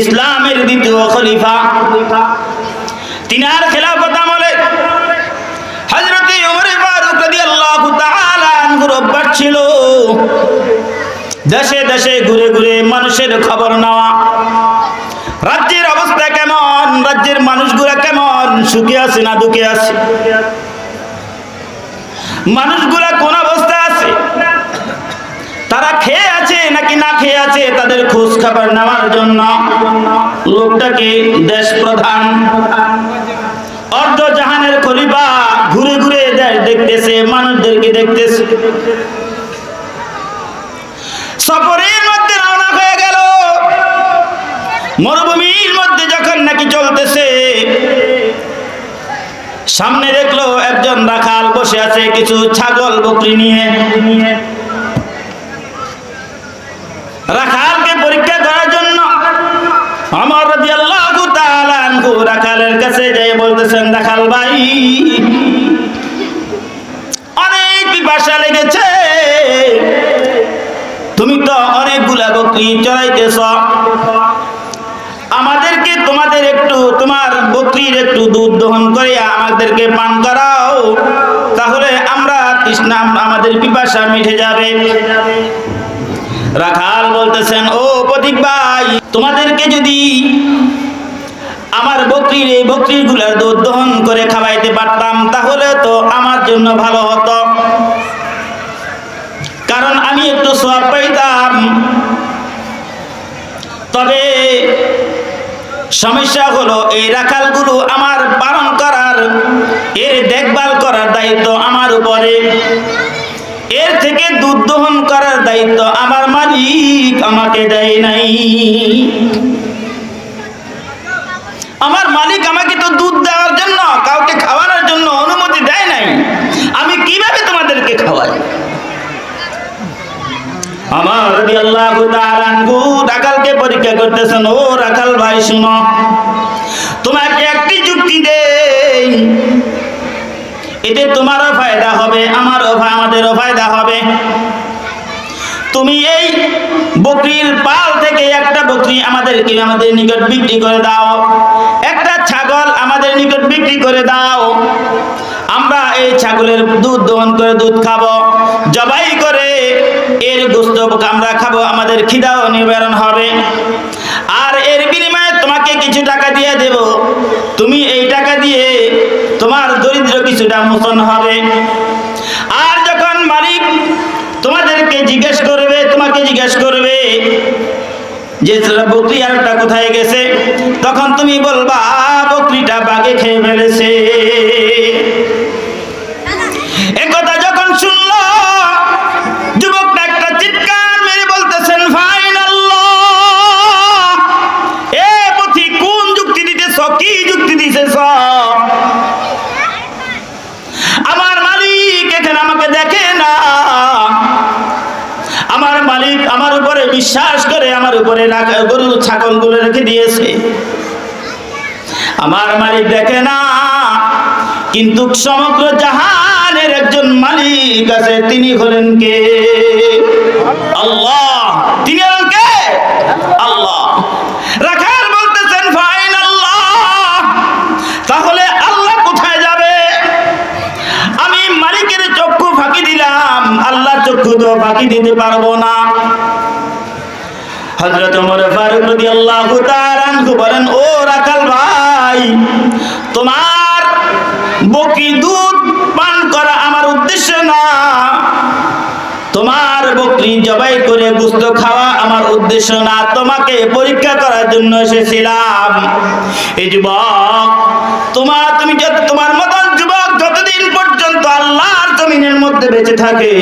ইসলামের দ্বিতীয় খলিফা। তিনার খেলাফত আমলে অভ্যাস ছিল। দেশে দেশে ঘুরে ঘুরে মানুষের খবর নেওয়া, রাজ্যের অবস্থা কেমন, রাজ্যের মানুষগুলা কেমন, সুখে আছে না দুঃখে আছে? মানুষগুলা খেয়ে আছে তাদের খোঁজ খবর নেওয়ার জন্য। লোকটাকে দেশ প্রধান অর্ধ জাহানের খলিফা ঘুরে ঘুরে দেশ দেখতেছে, মানুষদেরকে দেখতেছে। সফরের মধ্যে রওনা হয়ে গেল। মরুভূমির মধ্যে যখন নাকি চলতেছে, সামনে দেখল একজন রাখাল বসে আছে কিছু ছাগল বকরি নিয়ে রাখালকে পরীক্ষা করার জন্য আমার রাদিয়াল্লাহু তাআলা রাখালের কাছে যাই বলতেছেন রাখাল ভাই, অনেক পিপাসা লেগেছে। তুমি তো অনেকগুলা বকরি চড়াইতেছ। আমাদেরকে তোমাদের একটু, তোমার বকরির একটু দুধ দহন করে আমাদেরকে পান করাও, তাহলে আমরা তৃষ্ণা, আমাদের পিপাসা মিটে যাবে। রাখাল বলতেছেন, ও প্রতীক ভাই, তোমাদেরকে যদি আমার বকরির এই বকরিরগুলার দুধ দহন করে খাওয়াইতে পারতাম, তাহলে তো আমার জন্য ভালো হতো। কারণ আমি একটু সব পাইতাম। তবে সমস্যা হলো, এই রাখালগুলো আমার পালন করার, এর দেখভাল করার দায়িত্ব আমার উপরে। এর থেকে দুধ দহন করার দায়িত্ব আমার মালিক আমাকে দেয় নাই। আমার মালিক আমাকে তো দুধ দেওয়ার জন্য, কাউকে খাওয়ানোর জন্য অনুমতি দেয় নাই। আমি কীভাবে তোমাদেরকে খাওয়াই? পরীক্ষা করতেছেন রাখাল ভাই একটি এতে তোমারও ফায়দা হবে, আমারও আমাদেরও ফায়দা হবে। তুমি এই বকরির বকরি আমাদেরকে আমাদের নিকট বিক্রি করে দাও। একটা ছাগল আমাদের নিকট বিক্রি করে দাও। আমরা এই ছাগলের দুধ দহন করে দুধ খাব। জবাই করে এর গোস্ত আমরা খাব, আমাদের খিদাও নিবারণ হবে। আর এর বিনিময়ে তোমাকে কিছু টাকা দিয়ে দেব। তুমি এই টাকা দিয়ে তোমার দরিদ্র কিছুটা মোচন হবে আর যখন মালিক তোমাদেরকে জিজ্ঞেস করবে তোমাকে জিজ্ঞেস করবে যে বকরি কোথায় গেছে? তখন তুমি বলবা বকরিটা বাগে খেয়ে ফেলেছে। বিশ্বাস করে আমার উপরে গরু ছাগলগুলো রেখে দিয়েছে। আমার মালিক দেখে না, কিন্তু সমগ্র জাহানের একজন মালিক আছে, তিনি হলেন কে? আল্লাহ। তিনি হলেন কে? আল্লাহ। রাখাল বলতেছেন ফাইন আল্লাহ তাহলে আল্লাহ কোথায় যাবে? আমি মালিকের চক্ষু ফাঁকি দিলাম আল্লাহ চক্ষু তো ফাঁকি দিতে পারব না। হযরত ওমর ফারুক রাদিয়াল্লাহু তাআলা আনহু বলেন, ও রাখাল ভাই, তোমার বকি দুধ পান করা আমার উদ্দেশ্য না। তোমার বকরি জবাই করে গুস্ত খাওয়া আমার উদ্দেশ্য না। তোমাকে পরীক্ষা করার জন্য এসেছিলাম। এই যুবক, তোমার, তুমি যত, তোমার মতন যুবক যতদিন পর্যন্ত আল্লাহর জমিনের মধ্যে বেঁচে থাকে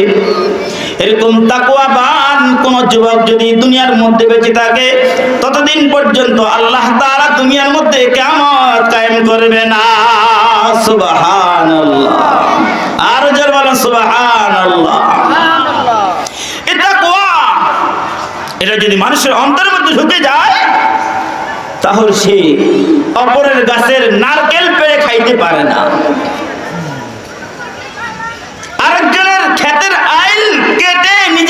এরকম তাকুয়াবান কোন যুবক যদি দুনিয়ার মধ্যে বেঁচে থাকে, ততদিন পর্যন্ত আল্লাহ তাআলা দুনিয়ার মধ্যে কিয়ামত কায়েম করবে না। সুবহানাল্লাহ। আর জোর বলেন, সুবহানাল্লাহ। এটা কোয়া এটা যদি মানুষের অন্তরের মধ্যে ঢুকে যায়, তাহলে সে অপরের গাছের নারকেল পেড়ে খাইতে পারে না। নিজে